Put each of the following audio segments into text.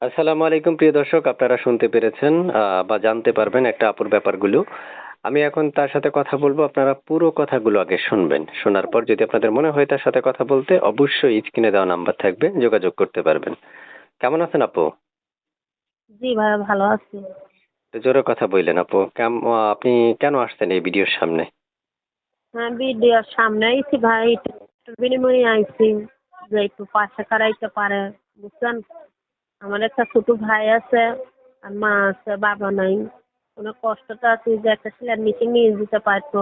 আসসালামু আলাইকুম প্রিয় দর্শক আপনারা শুনতে পেরেছেন বা জানতে পারবেন একটা আপুর ব্যাপারগুলো। আমি এখন তার সাথে কথা বলব আপনারা পুরো কথাগুলো আগে শুনবেন। শোনার পর যদি আপনাদের মনে হয় তার সাথে কথা বলতে অবশ্যই স্ক্রিনে দেওয়া নাম্বার থাকবে যোগাযোগ করতে পারবেন। কেমন আছেন আপু? জি ভাইয়া ভালো আছি। একটু জোরে কথা বললেন আপু। কেম- আপনি কেন আসছেন এই ভিডিওর সামনে? হ্যাঁ ভিডিওর সামনে আইছি ভাই একটু বিনিময়ে আইছি যে একটু পাশে কারাইতে পারে বুঝছেন? আমার একটা ছোট ভাই আছে, আর মা আছে, বাবা নাই। অনেক কষ্টটা আছে যে একটা ছেলের মিটিং নিয়ে দিতে পারতো।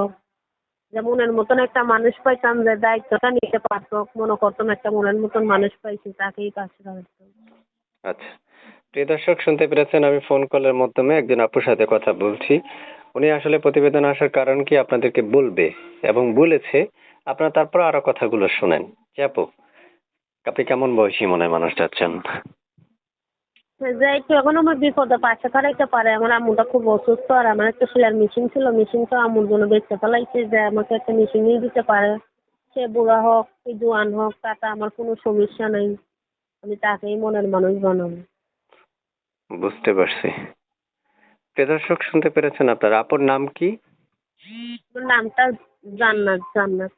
যে মনের মতন একটা মানুষ পাইতাম যে দায়িত্বটা নিতে পারতো। মনে করতাম একটা মনের মতন মানুষ পাইছি, তাকেই পাশে আচ্ছা। প্রিয় দর্শক, শুনতে পেরেছেন আমি ফোন কলের মাধ্যমে একজন আপুর সাথে কথা বলছি। উনি আসলে প্রতিবেদন আসার কারণ কি আপনাদেরকে বলবে এবং বলেছে, আপনারা তারপর আরও কথাগুলো শুনেন। যে আপু, আপনি কেমন বয়সী মনে মানুষ চাচ্ছেন যে একটু এখন আমার বিপদে পাশে কারাইতে পারে। আমার আম্মুটা খুব অসুস্থ আর আমার একটা সেলার মেশিন ছিল মেশিনটা আম্মুর জন্য বেচতে ফেলাইছে যে আমাকে একটা মেশিন নিয়ে দিতে পারে। সে বুড়া হোক কি জোয়ান হোক তাতে আমার কোনো সমস্যা নেই। আমি তাকেই মনের মানুষ বানাবো। বুঝতে পারছি। প্রিয় দর্শক শুনতে পেরেছেন আপনার। আপুর নাম কি? নামটা জান্নাত জান্নাত।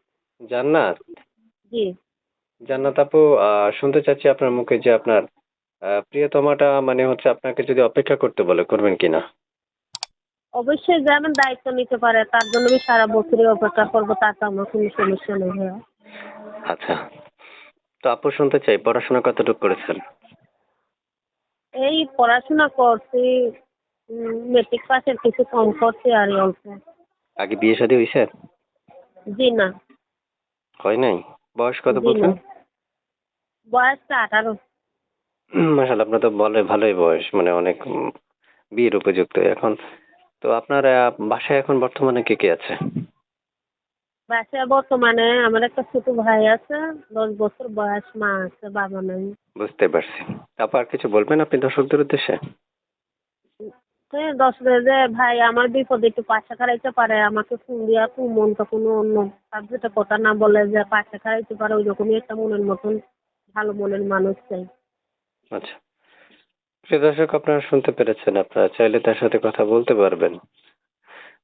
জান্নাত? জি। জান্নাত আপু শুনতে চাচ্ছি আপনার মুখে যে আপনার আহ, প্রিয়তমাটা মানে হচ্ছে আপনাকে যদি অপেক্ষা করতে বলে করবেন কিনা? অবশ্যই যেমন দায়িত্ব নিতে পারে তার জন্য আমি সারা বছরই অপেক্ষা করব তাতে আমার কোনো সমস্যা নেই ভাইয়া। আচ্ছা। তো আপু শুনতে চাই পড়াশোনা কতটুকু করেছেন? এই পড়াশোনা করছি মেট্রিক পাসের কিছু কম করছি আর এই অল্প। আগে বিয়ে শাদী হয়েছে জি না। হয় নাই? বয়স কত জি বলছেন? বয়সটা আঠারো। মাসাল আপনার তো বলে ভালোই বয়স মানে অনেক উম, বিয়ের উপযুক্ত এখন। তো আপনার আহ, বাসায় এখন বর্তমানে কে কে আছে? বাসায় বর্তমানে আমার একটা ছোট ভাই আছে দশ বছর বয়স মা আছে বাবা নাই। বুঝতে পারছি। তারপর আর কিছু বলবেন আপনি দর্শকদের উদ্দেশ্যে? তো দশ যে ভাই আমার বিপদে একটু পাশে খারাইতে পারে আমাকে ফোন দিয়া খুব মনটা কোনো অন্য সাবজেক্টে কথা না বলে যে পাশে খারাইতে পারে ওই রকমই একটা মনের মতন ভালো মনের মানুষ চাই। আচ্ছা। প্রিয় দর্শক আপনারা শুনতে পেরেছেন আপনারা চাইলে তার সাথে কথা বলতে পারবেন।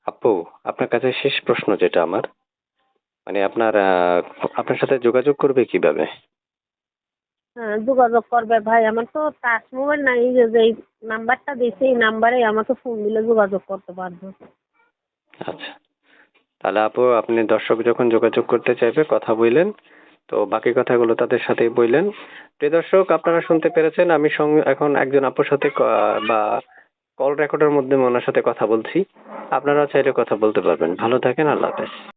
আপু আপনার কাছে শেষ প্রশ্ন যেটা আমার মানে আপনার আপনার সাথে যোগাযোগ করবে কীভাবে? হ্যাঁ যোগাযোগ করবে ভাই। আমার তো টাচ মোবাইল নাই যে যে এই নাম্বারটা দিয়েছে এই নাম্বারে আমাকে ফোন দিলে যোগাযোগ করতে পারবে। আচ্ছা। তাহলে আপু আপনি দর্শক যখন যোগাযোগ করতে চাইবে কথা বললেন তো বাকি কথাগুলো তাদের সাথেই বললেন। প্রিয় দর্শক, আপনারা শুনতে পেরেছেন, আমি এখন একজন আপুর সাথে বা কল রেকর্ডের মধ্যে ওনার সাথে কথা বলছি। আপনারা চাইলে কথা বলতে পারবেন। ভালো থাকেন, আল্লাহ হাফেজ।